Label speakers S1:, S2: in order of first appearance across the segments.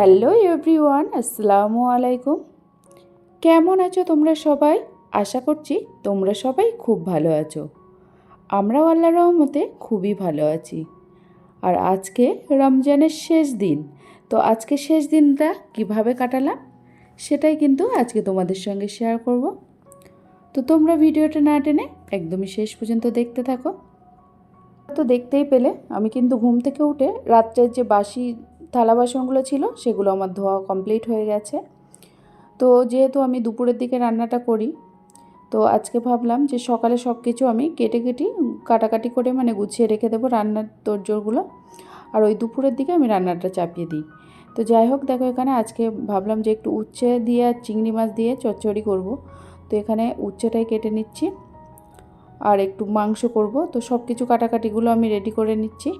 S1: Hello everyone আসসালামু আলাইকুম কেমন আছো তোমরা সবাই? আশা করছি তোমরা সবাই খুব ভালো আছো। আমরাও আল্লাহ রহমতে খুবই ভালো আছি। আর আজকে রমজানের শেষ দিন। তো আজকে শেষ দিনটা কীভাবে কাটালাম? সেটাই কিন্তু আজকে তোমাদের সঙ্গে শেয়ার করব। তো তোমরা ভিডিওটা না টেনে একদমই শেষ পর্যন্ত দেখতে থাকো। তো দেখতেই পেলে, আমি কিন্তু ঘুম থেকে উঠে রাত্রের যে বাসি থালা বাসনগুলো ছিল, সেগুলো আমার ধোয়া কমপ্লিট হয়ে গেছে। তো যেহেতু আমি দুপুরের দিকে রান্নাটা করি, তো আজকে ভাবলাম যে সকালে সব কিছু আমি কেটে কেটে কাটাকাটি করে মানে গুছিয়ে রেখে দেবো রান্নার তোরজোরগুলো। আর ওই দুপুরের দিকে আমি রান্নাটা চাপিয়ে দিই। তো যাই হোক, দেখো এখানে আজকে ভাবলাম যে একটু উচ্ছে দিয়ে আর চিংড়ি মাছ দিয়ে চচ্চড়ি করব। তো এখানে উচ্ছেটাই কেটে নিচ্ছি। আর একটু মাংস করব। তো সব কিছু কাটাকাটিগুলো আমি রেডি করে নিচ্ছি।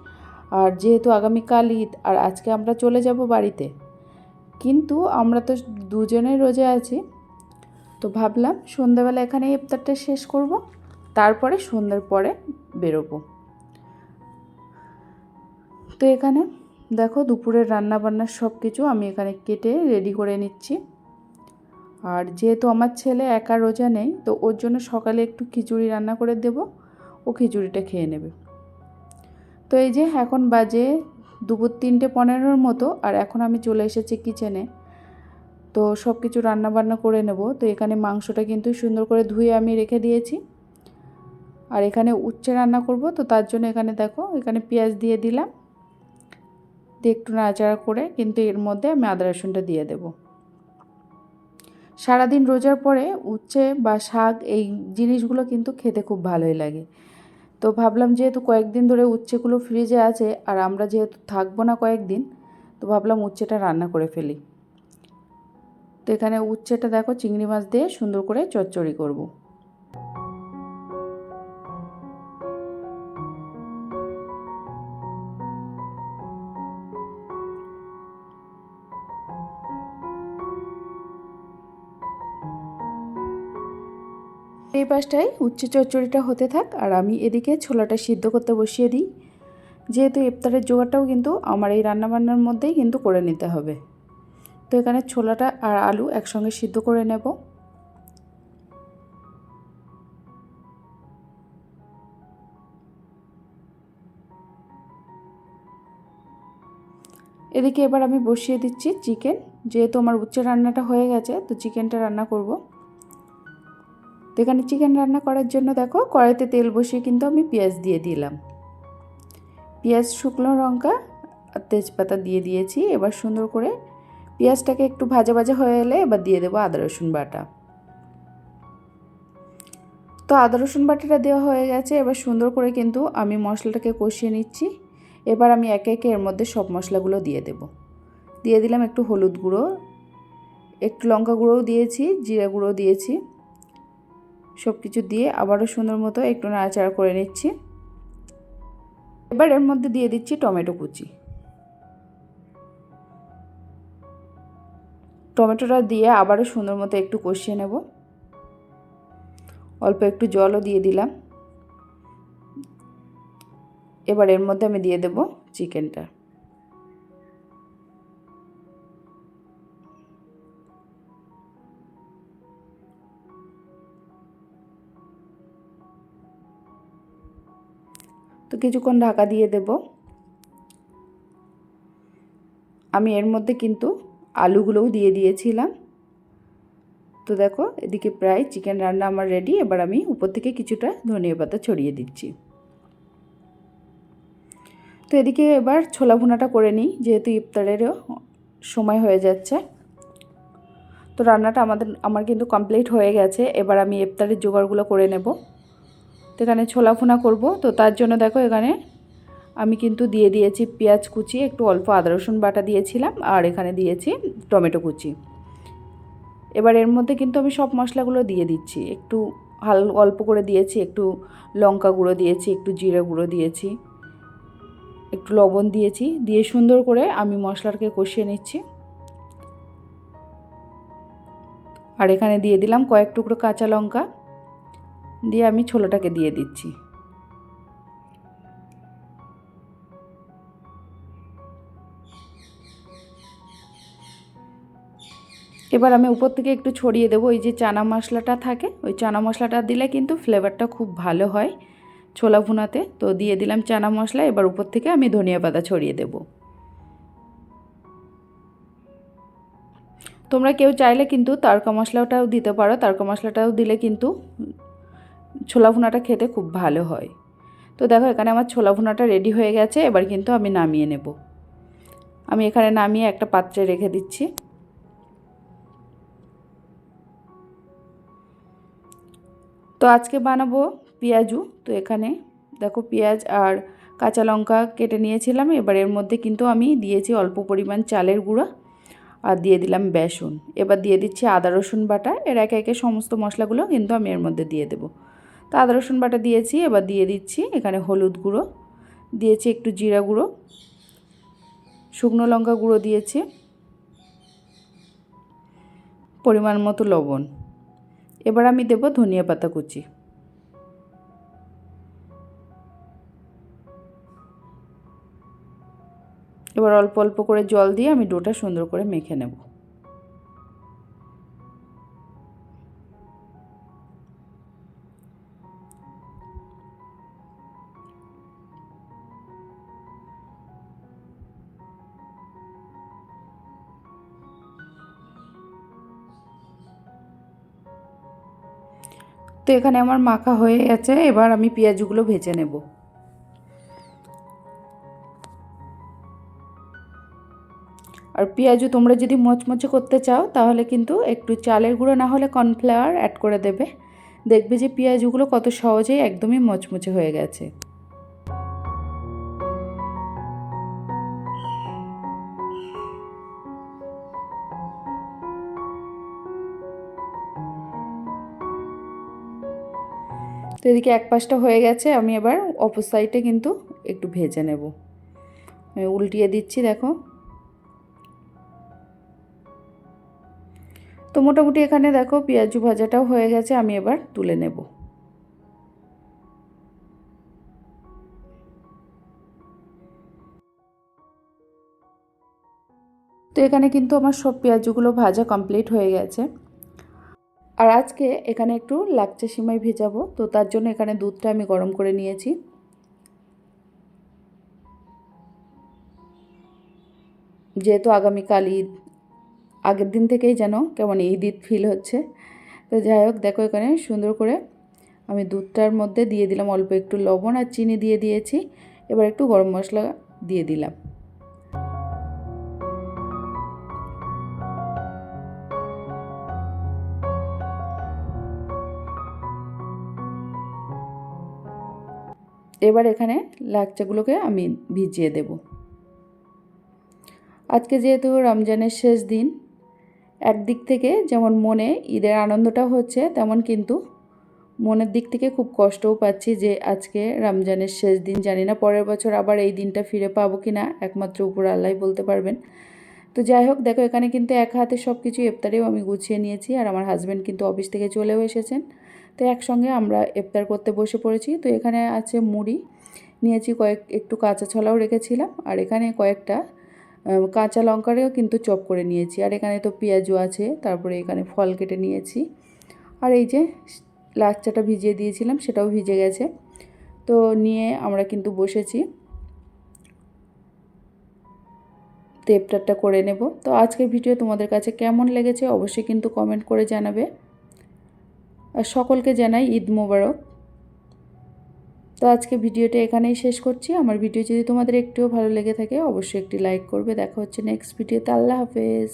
S1: আর যেহেতু আগামীকাল ঈদ, আর আজকে আমরা চলে যাব বাড়িতে। কিন্তু আমরা তো দুজনে রোজে আছি। তো ভাবলাম সন্ধ্যাবেলা এখানে ইফতারটা শেষ করব, তারপরে সন্ধ্যার পরে বেরোবো। তো এখানে দেখো দুপুরের রান্না বান্নার সব কিছু আমি এখানে কেটে রেডি করে নিচ্ছি। আর যেহেতু আমার ছেলে একা রোজা নেই, তো ওর জন্য সকালে একটু খিচুড়ি রান্না করে দেব, ও খিচুড়িটা খেয়ে নেবে। তো এই যে এখন বাজে দুপুর তিনটে পনেরোর মতো, আর এখন আমি চলে এসেছি কিচেনে তো সব কিছু রান্না বান্না করে নেব। তো এখানে মাংসটা কিন্তু সুন্দর করে ধুয়ে আমি রেখে দিয়েছি। আর এখানে উচ্ছে রান্না করব। তো তার জন্য এখানে দেখো, এখানে পেঁয়াজ দিয়ে দিলাম। দিয়ে একটু নাড়াচাড়া করে কিন্তু এর মধ্যে আমি আদা রসুনটা দিয়ে দেব। সারাদিন রোজার পরে উচ্ছে বা শাক এই জিনিসগুলো কিন্তু খেতে খুব ভালোই লাগে। তো ভাবলাম যেহেতু কয়েকদিন ধরে উচ্ছেগুলো ফ্রিজে আছে আর আমরা যেহেতু থাকব না কয়েকদিন, তো ভাবলাম উচ্ছেটা রান্না করে ফেলি। তো এখানে উচ্ছেটা দেখো চিংড়ি মাছ দিয়ে সুন্দর করে চচ্চড়ি করব। পাশটায় উচ্ছে চচ্চড়িটা হতে থাক আর আমি এদিকে ছোলাটা সিদ্ধ করতে বসিয়ে দিই। যেহেতু ইফতারের জোগাড়টাও কিন্তু আমার এই রান্নাবান্নার মধ্যেই কিন্তু করে নিতে হবে। তো এখানে ছোলাটা আর আলু একসঙ্গে সিদ্ধ করে নেব। এদিকে এবার আমি বসিয়ে দিচ্ছি চিকেন। যেহেতু আমার উচ্চে রান্নাটা হয়ে গেছে, তো চিকেনটা রান্না করব। তো এখানে চিকেন রান্না করার জন্য দেখো কড়াইতে তেল বসিয়ে কিন্তু আমি পেঁয়াজ দিয়ে দিলাম। পেঁয়াজ শুকনো লঙ্কা আর তেজপাতা দিয়ে দিয়েছি। এবার সুন্দর করে পেঁয়াজটাকে একটু ভাজা ভাজা হয়ে এলে এবার দিয়ে দেবো আদা, রসুন বাটা। তো আদা, রসুন বাটাটা দেওয়া হয়ে গেছে। এবার সুন্দর করে কিন্তু আমি মশলাটাকে কষিয়ে নিচ্ছি। এবার আমি একে একে এর মধ্যে সব মশলাগুলো দিয়ে দেব। দিয়ে দিলাম একটু হলুদ গুঁড়ো, একটু লঙ্কা গুঁড়োও দিয়েছি, জিরা গুঁড়ো দিয়েছি। সব কিছু দিয়ে আবারও সুন্দর মতো একটু নাড়াচাড়া করে নিচ্ছি। এবার এর মধ্যে দিয়ে দিচ্ছি টমেটো কুচি। টমেটোটা দিয়ে আবারও সুন্দর মতো একটু কষিয়ে নেব। অল্প একটু জলও দিয়ে দিলাম। এবার এর মধ্যে আমি দিয়ে দেব চিকেনটা। কিছুক্ষণ ঢাকা দিয়ে দেব। আমি এর মধ্যে কিন্তু আলুগুলোও দিয়ে দিয়েছিলাম। তো দেখো, এদিকে প্রায় চিকেন রান্না আমার রেডি এবার আমি উপর থেকে কিছুটা ধনিয়া পাতা ছড়িয়ে দিচ্ছি। তো এদিকে এবার ছোলা ভুনাটা করে নিই, যেহেতু ইফতারেরও সময় হয়ে যাচ্ছে। তো রান্নাটা আমাদের, আমার কিন্তু কমপ্লিট হয়ে গেছে। এবার আমি ইফতারের জোগাড়গুলো করে নেব। তো এখানে ছোলা ভুনা করব। তো তার জন্য দেখো এখানে আমি কিন্তু দিয়ে দিয়েছি পেঁয়াজ কুচি, একটু অল্প আদা, রসুন বাটা দিয়েছিলাম আর এখানে দিয়েছি টমেটো কুচি। এবার এর মধ্যে কিন্তু আমি সব মশলাগুলো দিয়ে দিচ্ছি। একটু হাল, অল্প করে দিয়েছি, একটু লঙ্কা গুঁড়ো দিয়েছি, একটু জিরে গুঁড়ো দিয়েছি, একটু লবণ দিয়েছি, দিয়ে সুন্দর করে আমি মশলাটাকে কষিয়ে নিচ্ছি। আর এখানে দিয়ে দিলাম কয়েক টুকরো কাঁচা লঙ্কা। দিয়ে আমি ছোলাটাকে দিয়ে দিচ্ছি। এবার আমি উপর থেকে একটু ছড়িয়ে দেবো ওই যে চানা মশলাটা থাকে, ওই চানা মশলাটা দিলে কিন্তু ফ্লেভারটা খুব ভালো হয় ছোলা ভুনাতে। তো দিয়ে দিলাম চানা মশলা, এবার উপর থেকে আমি ধনিয়া পাতা ছড়িয়ে দেব। তোমরা কেউ চাইলে কিন্তু তারকা মশলাটাও দিতে পারো, তারকা মশলাটাও দিলে কিন্তু ছোলা ভুনাটা খেতে খুব ভালো হয়। তো দেখো, এখানে আমার ছোলা ভুনাটা রেডি হয়ে গেছে, এবার কিন্তু আমি নামিয়ে নেব। আমি এখানে নামিয়ে একটা পাত্রে রেখে দিচ্ছি। তো আজকে বানাবো পেঁয়াজু। তো এখানে দেখো, পেঁয়াজ আর কাঁচা লঙ্কা কেটে নিয়েছিলাম, এবার এর মধ্যে কিন্তু আমি দিয়েছি অল্প পরিমাণ চালের গুঁড়া আর দিয়ে দিলাম বেসন। এবার দিয়ে দিচ্ছি আদা রসুন বাটা। এর একে একে সমস্ত মশলাগুলো কিন্তু আমি এর মধ্যে দিয়ে দেবো। তো আদা রসুন বাটা দিয়েছি, এবার দিয়ে দিচ্ছি এখানে হলুদ গুঁড়ো। দিয়েছি একটু জিরা গুঁড়ো, শুকনো লঙ্কা গুঁড়ো দিয়েছি, পরিমাণ মতো লবণ। এবার আমি দেব ধনিয়া পাতা কুচি। এবার অল্প অল্প করে জল দিয়ে আমি ডোটা সুন্দর করে মেখে নেব। তো এখানে আমার মাখা হয়ে গেছে, এবার আমি পেঁয়াজগুলো ভেজে নেব। আর পেঁয়াজু তোমরা যদি মচমচে করতে চাও, তাহলে কিন্তু একটু চালের গুঁড়ো না হলে কর্নফ্লাওয়ার অ্যাড করে দেবে। দেখবে যে পেঁয়াজগুলো কত সহজেই একদমই মচমচে হয়ে গেছে। তো এদিকে এক পাশটা হয়ে গেছে, আমি এবার অপর সাইডে কিন্তু একটু ভেজে নেব। আমি উল্টিয়ে দিচ্ছি, দেখো। তো মোটামুটি এখানে দেখো পেঁয়াজু ভাজাটাও হয়ে গেছে, আমি এবার তুলে নেব। তো এখানে কিন্তু আমার সব পেঁয়াজুগুলো ভাজা কমপ্লিট হয়ে গেছে। আর আজকে এখানে একটু লাকচা সিমাই ভেজাবো, তো তার জন্য এখানে দুধটা আমি গরম করে নিয়েছি। যেহেতু আগামীকাল ঈদ, আগের দিন থেকেই যেন কেমন ঈদ ঈদ ফিল হচ্ছে। তো যাই হোক, দেখো এখানে সুন্দর করে আমি দুধটার মধ্যে দিয়ে দিলাম অল্প একটু লবণ আর চিনি দিয়ে দিয়েছি। এবার একটু গরম মশলা দিয়ে দিলাম। এবার এখানে লাকচাগুলোকে আমি ভিজিয়ে দেব। আজকে যেহেতু রমজানের শেষ দিন, একদিক থেকে যেমন মনে ঈদের আনন্দটাও হচ্ছে, তেমন কিন্তু মনের দিক থেকে খুব কষ্টও পাচ্ছি যে আজকে রমজানের শেষ দিন, জানি না পরের বছর আবার এই দিনটা ফিরে পাবো কি না একমাত্র উপর আল্লাহ বলতে পারবেন। তো যাই হোক, দেখো এখানে কিন্তু এক হাতে সব কিছু ইফতারেও আমি গুছিয়ে নিয়েছি আর আমার হাজব্যান্ড কিন্তু অফিস থেকে চলেও এসেছেন। তো একসঙ্গে আমরা ইফতার করতে বসে পড়েছি। তো এখানে আছে মুড়ি। নিয়েছি কয়েক, একটু কাঁচা ছলাও রেখেছিলাম। আর এখানে কয়েকটা কাঁচা লঙ্কারেও কিন্তু চপ করে নিয়েছি। আর এখানে তো পেঁয়াজও আছে। তারপরে এখানে ফল কেটে নিয়েছি। আর এই যে লাচ্চাটা ভিজিয়ে দিয়েছিলাম, সেটাও ভিজে গেছে। তো নিয়ে আমরা কিন্তু বসেছি। তো ইফতারটা করে নেব। তো আজকের ভিডিও তোমাদের কাছে কেমন লেগেছে অবশ্যই কিন্তু কমেন্ট করে জানাবে। সকলকে জানাই ঈদ মোবারক। তো আজকে ভিডিওটা এখানেই শেষ করছি। আমার ভিডিও যদি তোমাদের একটুও ভালো লেগে থাকে, অবশ্যই একটি লাইক করবে। দেখা হচ্ছে নেক্সট ভিডিওতে। আল্লাহ হাফেজ।